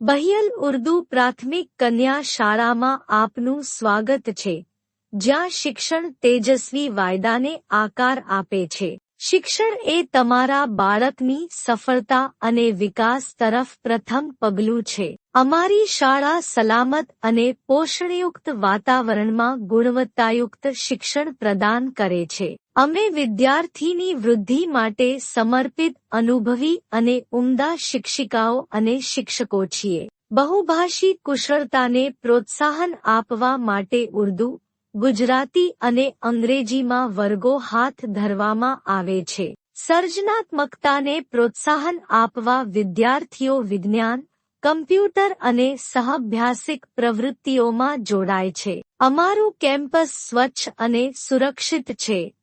બહિયલ ઉર્દુ પ્રાથમિક કન્યા શાળામાં આપનું સ્વાગત છે, જ્યાં શિક્ષણ તેજસ્વી વાયદાને આકાર આપે છે. શિક્ષણ એ તમારા બાળકની સફળતા અને વિકાસ તરફ પ્રથમ પગલું છે. અમારી શાળા સલામત અને પોષણયુક્ત વાતાવરણમાં ગુણવત્તાયુક્ત શિક્ષણ પ્રદાન કરે છે. અમે વિદ્યાર્થીની વૃદ્ધિ માટે સમર્પિત, અનુભવી અને ઉમદા શિક્ષિકાઓ અને શિક્ષકો છીએ. બહુભાષી કુશળતાને પ્રોત્સાહન આપવા માટે ઉર્દુ ગુજરાતી અને અંગ્રેજીમાં વર્ગો હાથ ધરવામાં આવે છે. સર્જનાત્મકતાને પ્રોત્સાહન આપવા વિદ્યાર્થીઓ વિજ્ઞાન, કમ્પ્યુટર અને સહભ્યાસિક પ્રવૃત્તિઓમાં જોડાય છે. અમારું કેમ્પસ સ્વચ્છ અને સુરક્ષિત છે.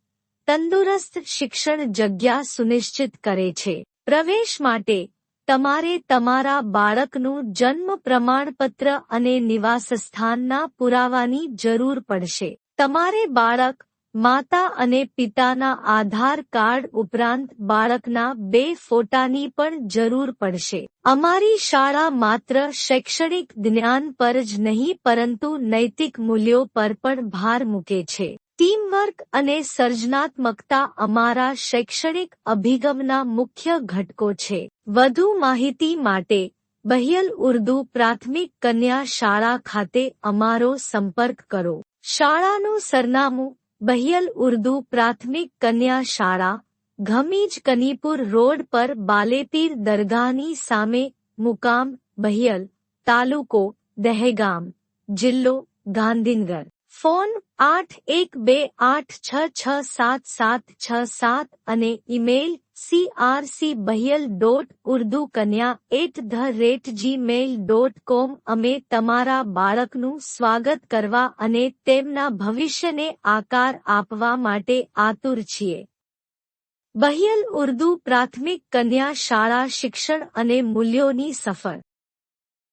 તંદુરસ્ત શિક્ષણ જગ્યા સુનિશ્ચિત કરે છે. પ્રવેશ માટે તમારે તમારા બાળકનું જન્મ પ્રમાણપત્ર અને નિવાસસ્થાનના પુરાવાની જરૂર પડશે. તમારે બાળક, માતા અને પિતાના આધાર કાર્ડ ઉપરાંત બાળકના બે ફોટાની પણ જરૂર પડશે. અમારી શાળા માત્ર શૈક્ષણિક જ્ઞાન પર જ નહીં, પરંતુ નૈતિક મૂલ્યો પર પણ ભાર મૂકે છે. ટીમવર્ક અને સર્જનાત્મકતા અમારા શૈક્ષણિક અભિગમના મુખ્ય ઘટકો છે. વધુ માહિતી માટે બહિયલ ઉર્દુ પ્રાથમિક કન્યા શાળા ખાતે અમારો સંપર્ક કરો. શાળાનું સરનામું બહિયલ ઉર્દુ પ્રાથમિક કન્યા શાળા, ઘમીજ કનીપુર રોડ પર બાલેપીર દરગાહની સામે મુકામ, બહિયલ તાલુકો, દહેગામ, જિલ્લો, ગાંધીનગર. ફોન આઠ એક બે આઠ છ છ સાત સાત છ સાત અને email CRC Bahiyal dot Urdu Kanya at the rate Gmail dot com અમે તમારા બાળકનું સ્વાગત કરવા અને તેમના ભવિષ્યને આકાર આપવા માટે આતુર છીએ. બહિયલ ઉર્દુ પ્રાથમિક કન્યા શાળા શિક્ષણ અને મૂલ્યોની સફર